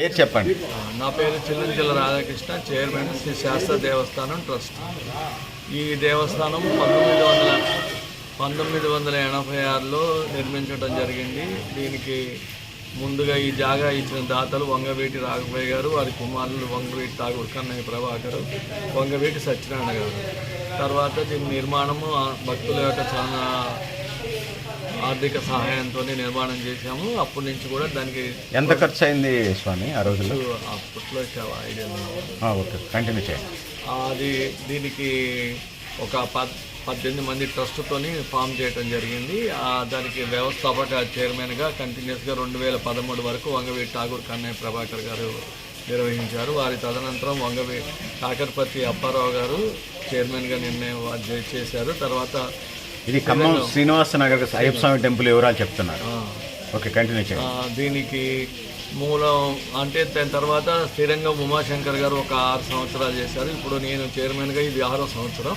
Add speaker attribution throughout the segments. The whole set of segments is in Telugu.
Speaker 1: పేరు చెప్పండి.
Speaker 2: నా పేరు చిల్లంచెల్ల రాధాకృష్ణ చైర్మన్ శ్రీ శాస్త్ర దేవస్థానం ట్రస్ట్. ఈ దేవస్థానం పంతొమ్మిది వందల పంతొమ్మిది వందల ఎనభై ఆరులో నిర్మించడం జరిగింది. దీనికి ముందుగా ఈ జాగా ఇచ్చిన దాతలు వంగవీటి రాఘవయ్య గారు వారి కుమారులు వంగవీటి ఠాగూర్ కన్నయ్య ప్రభాకర్ వంగవీటి సత్యనారాయణ గారు. తర్వాత దీని నిర్మాణము భక్తుల యొక్క చాలా ఆర్థిక సహాయంతో నిర్మాణం చేశాము. అప్పటి నుంచి కూడా దానికి
Speaker 1: ఎంత ఖర్చు అయింది స్వామి ఆ రోజుల్లో?
Speaker 2: అప్పట్లో చాలా ఐడియా
Speaker 1: ఓకే. కంటిన్యూ చేయండి.
Speaker 2: అది దీనికి ఒక పద్ పద్దెనిమిది మంది ట్రస్ట్తోని ఫామ్ చేయడం జరిగింది. ఆ దానికి వ్యవస్థాపక చైర్మన్గా కంటిన్యూస్గా రెండు వేల పదమూడు వరకు వంగవీటి ఠాగూర్ కన్నయ్య ప్రభాకర్ గారు నిర్వహించారు. వారి తదనంతరం వంగవీ కాకర్పతి అప్పారావు గారు చైర్మన్గా నిర్ణయం చేశారు. తర్వాత
Speaker 1: ఇది ఖమ్మం శ్రీనివాస నగర్ అయ్యప్ప స్వామి టెంపుల్ వివరాలు చెప్తున్నారు. ఓకే కంటిన్యూ చేయండి.
Speaker 2: దీనికి మూలం అంటే దాని తర్వాత స్థిరంగా ఉమాశంకర్ గారు ఒక ఆరు సంవత్సరాలు చేశారు. ఇప్పుడు నేను చైర్మన్గా ఇది ఆరో సంవత్సరం.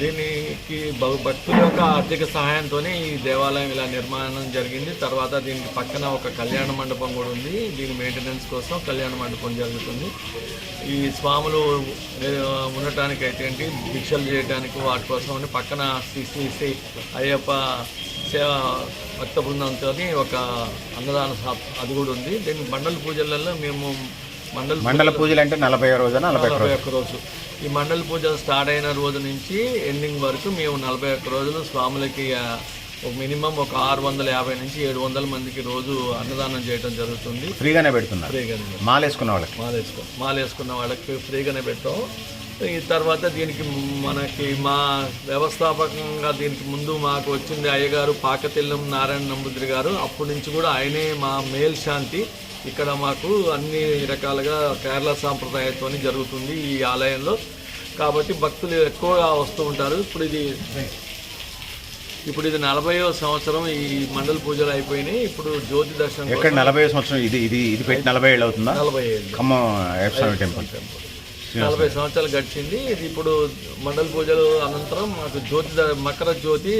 Speaker 2: దీనికి భక్తుల యొక్క ఆర్థిక సహాయంతో ఈ దేవాలయం ఇలా నిర్మాణం జరిగింది. తర్వాత దీనికి పక్కన ఒక కళ్యాణ మండపం కూడా ఉంది. దీని మెయింటెనెన్స్ కోసం కళ్యాణ మండపం జరుగుతుంది. ఈ స్వాములు ఉండటానికి అయితే ఏంటి భిక్షలు చేయడానికి వాటి కోసం అని పక్కన శ్రీ శ్రీ అయ్యప్ప సేవ భక్త బృందంతో ఒక అన్నదాన అది కూడా ఉంది. దీని మండల పూజలలో మేము మండల
Speaker 1: మండల పూజలు అంటే నలభై రోజున నలభై రోజు.
Speaker 2: ఒక్క రోజు. ఈ మండల పూజలు స్టార్ట్ అయిన రోజు నుంచి ఎండింగ్ వరకు మేము నలభై ఒక్క రోజులు స్వాములకి ఒక మినిమం ఒక ఆరు వందల యాభై నుంచి ఏడు వందల మందికి రోజు అన్నదానం చేయడం జరుగుతుంది.
Speaker 1: ఫ్రీగానే పెడుతున్నారు.
Speaker 2: ఫ్రీగానే
Speaker 1: మాలేసుకున్న వాళ్ళకి?
Speaker 2: మాల వేసుకో మాల వేసుకున్న వాళ్ళకి ఫ్రీగానే పెట్టాం. ఈ తర్వాత దీనికి మనకి మా వ్యవస్థాపకంగా దీనికి ముందు మాకు వచ్చింది అయ్యగారు పాకతిల్లం నారాయణ నంబుద్రి గారు. అప్పటి నుంచి కూడా ఆయనే మా మేల్ శాంతి ఇక్కడ మాకు అన్ని రకాలుగా కేరళ సాంప్రదాయంతో జరుగుతుంది ఈ ఆలయంలో. కాబట్టి భక్తులు ఎక్కువగా వస్తూ ఉంటారు. ఇప్పుడు ఇది ఇప్పుడు ఇది నలభైవ సంవత్సరం ఈ మండల పూజలు అయిపోయినాయి. ఇప్పుడు జ్యోతి దర్శనం
Speaker 1: ఎక్కడ నలభై సంవత్సరం? ఇది ఇది ఇది పెట్టి నలభై ఏళ్ళు అవుతుందా?
Speaker 2: నలభై ఏళ్ళు.
Speaker 1: ఖమ్మం అయ్యప్ప స్వామి టెంపుల్
Speaker 2: నలభై సంవత్సరాలు గడిచింది. ఇది ఇప్పుడు మండల పూజలు అనంతరం మాకు జ్యోతి మకర జ్యోతి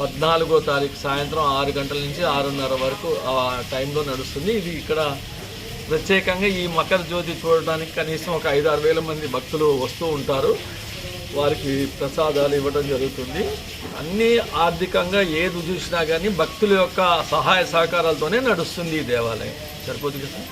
Speaker 2: పద్నాలుగో తారీఖు సాయంత్రం ఆరు గంటల నుంచి ఆరున్నర వరకు ఆ టైంలో నడుస్తుంది. ఇది ఇక్కడ ప్రత్యేకంగా ఈ మకర జ్యోతి చూడడానికి కనీసం ఒక ఐదు ఆరు వేల మంది భక్తులు వస్తూ ఉంటారు. వారికి ప్రసాదాలు ఇవ్వడం జరుగుతుంది. అన్నీ ఆర్థికంగా ఏది చూసినా కానీ భక్తుల యొక్క సహాయ సహకారాలతోనే నడుస్తుంది ఈ దేవాలయం. సరిపోతుంది కదా?